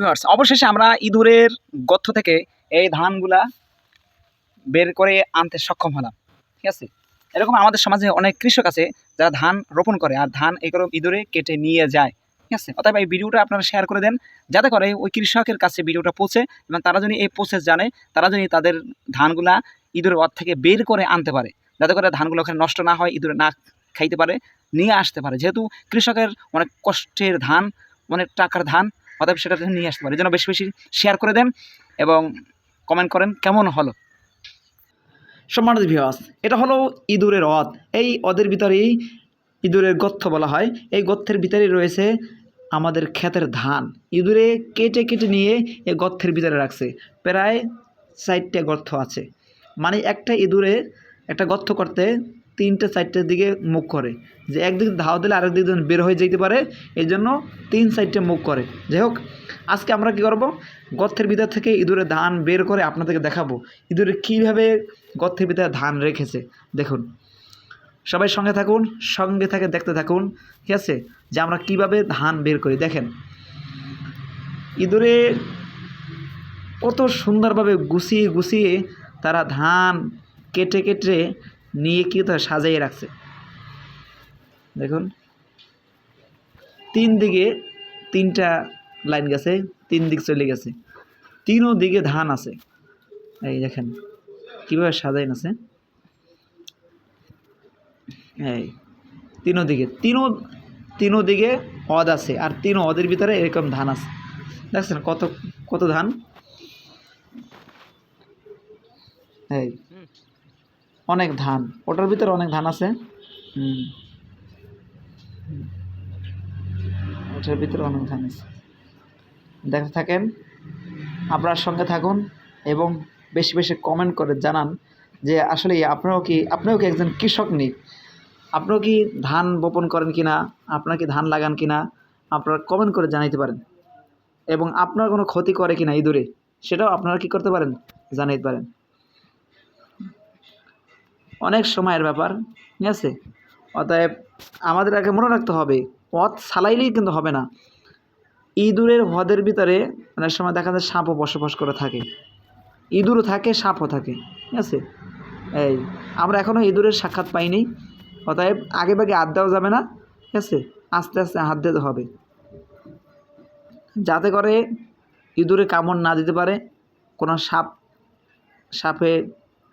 Viewers, অবশেষে আমরা ইঁদুরের গর্ত থেকে এই ধানগুলা বের করে আনতে সক্ষম হলাম। ঠিক আছে? এরকম আমাদের সমাজে অনেক কৃষক আছে যারা ধান রোপণ করে আর ধান এরকম ইঁদুরে কেটে নিয়ে যায়। ঠিক আছে? অতএব এই ভিডিওটা আপনারা শেয়ার করে দেন যাতে করে ওই কৃষকের কাছে ভিডিওটা পৌঁছে এবং তারা যদি এই প্রসেস জানে, তারা যদি তাদের ধানগুলা ইঁদুরের অর থেকে বের করে আনতে পারে। যাতে করে ধানগুলো ওখানে নষ্ট না হয়, ইঁদুরে না খাইতে পারে, নিয়ে আসতে পারে। যেহেতু কৃষকের অনেক কষ্টের ধান, অনেক টাকার ধান অতএব সেটা নিয়ে আসতে পারে জন্য বেশি বেশি শেয়ার করে দেন এবং কমেন্ট করেন কেমন হলো। সম্মানিত ভিওয়াস এটা হলো ইঁদুরের অদ এই অদের ভিতরেই ইঁদুরের গর্ত বলা হয়। এই গর্তের ভিতরেই রয়েছে আমাদের ক্ষেতের ধান। ইঁদুরে কেটে কেটে নিয়ে এই গর্তের ভিতরে রাখছে। প্রায় চারটে গর্ত আছে। মানে একটা ইঁদুরে একটা গর্থ করতে তিনটে চারটের দিকে মুখ করে। যে একদিকে ধাওয়া দিলে আরেক দিকে বের হয়ে যেতে পারে এই জন্য তিন চারটে মুখ করে। যাই হোক, আজকে আমরা কি করব? গর্তের ভিতর থেকে ইঁদুরে ধান বের করে আপনাদেরকে দেখাবো। ইঁদুরে কীভাবে গর্তের ভিতরে ধান রেখেছে। দেখুন, সবাই সঙ্গে থাকুন, সঙ্গে থেকে দেখতে থাকুন, ঠিক আছে? যে আমরা কীভাবে ধান বের করি। দেখেন, ইঁদুরে কত সুন্দরভাবে গুছিয়ে গুছিয়ে তারা ধান কেটে কেটে নিয়ে কি তারা সাজাইয়ে রাখছে। দেখুন, তিন দিকে তিনটা লাইন গেছে, তিন দিক চলে গেছে, তিনও দিকে ধান আছে। এই দেখেন, কীভাবে সাজাইন আছে এই, তিনও দিকে, তিনও তিনও দিকে অদ আছে আর তিন অদের ভিতরে এরকম ধান আছে। দেখছেন কত কত ধান? এই অনেক ধান। ওটার ভিতরে অনেক ধান আছে। ওটার ভিতরে অনেক ধান আছে। দেখতে থাকেন, আপনার সঙ্গে থাকুন এবং বেশি বেশি কমেন্ট করে জানান যে আসলে আপনারাও কি, আপনিও কি একজন কৃষক নেই আপনিও কি ধান বপন করেন কি না আপনারা কি ধান লাগান কি না আপনারা কমেন্ট করে জানাইতে পারেন। এবং আপনার কোনো ক্ষতি করে কি না ইঁদুরে, সেটাও আপনারা কি করতে পারেন? জানাইতে পারেন। অনেক সময়ের ব্যাপার, ঠিক আছে? অতএব আমাদের আগে মনে রাখতে হবে, পথ সালাইলেই কিন্তু হবে না। ইঁদুরের হদের ভিতরে অনেক সময় দেখা যায় সাপও বসবাস করে থাকে। ইঁদুরও থাকে, সাপও থাকে, ঠিক আছে? এই, আমরা এখনও ইঁদুরের সাক্ষাৎ পাইনি। অতএব আগে ভাগে হাত দেওয়া যাবে না, ঠিক আছে? আস্তে আস্তে হাত দিতে হবে। যাতে করে ইঁদুরে কামড় না দিতে পারে, কোনো সাপ, সাপে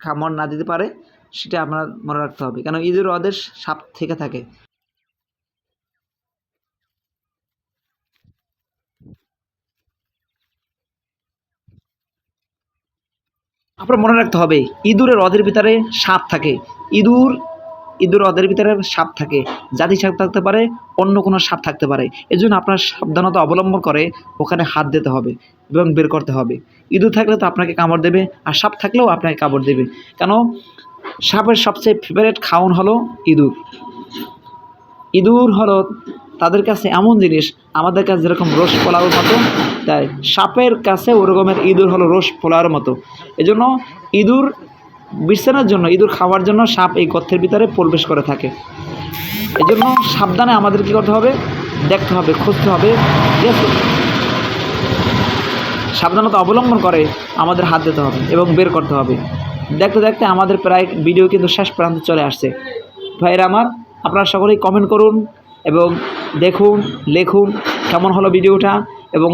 কামড় না দিতে পারে সেটা আপনার মনে রাখতে হবে। কেন ইঁদুর ওদের সাপ থেকে থাকে। আপনার মনে রাখতে হবে, ইঁদুরের হ্রদের ভিতরে সাপ থাকে। ইঁদুর ইঁদুর হ্রদের ভিতরে সাপ থাকে। জাতি সাপ থাকতে পারে, অন্য কোনো সাপ থাকতে পারে। এই জন্য আপনার সাবধানতা অবলম্বন করে ওখানে হাত দিতে হবে এবং বের করতে হবে। ইঁদুর থাকলে তো আপনাকে কামড় দেবে, আর সাপ থাকলেও আপনাকে কামড় দেবে। কেন? সাপের সবচেয়ে ফেভারেট খাওন হলো ইঁদুর। ইঁদুর হলো তাদের কাছে এমন জিনিস, আমাদের কাছে যেরকম রোস পোলাওর মতো, তাই সাপের কাছে ওরকমের ইঁদুর হলো রোস পোলাওর মতো। এজন্য ইঁদুর বিশ্রামের জন্য, ইঁদুর খাওয়ার জন্য সাপ এই গর্তের ভিতরে প্রবেশ করে থাকে। এজন্য সাবধানে আমাদের কী করতে হবে? দেখতে হবে, খুঁজতে হবে সাবধানতা অবলম্বন করে আমাদের হাত দিতে হবে এবং বের করতে হবে। দেখতে দেখতে আমাদের প্রায় ভিডিও কিন্তু শেষ প্রান্তে চলে আসছে। ভাইরা আমার, আপনারা সকলেই কমেন্ট করুন এবং দেখুন, লেখুন কেমন হলো ভিডিওটা এবং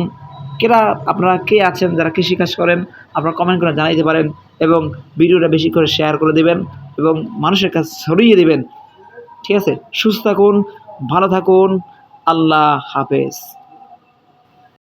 কেরা, আপনারা কে আছেন, যারা কৃষিকাজ করেন, আপনারা কমেন্ট করে জানাইতে পারেন এবং ভিডিওটা বেশি করে শেয়ার করে দেবেন এবং মানুষের কাছে ছড়িয়ে দেবেন। ঠিক আছে? সুস্থ থাকুন, ভালো থাকুন, আল্লাহ হাফেজ।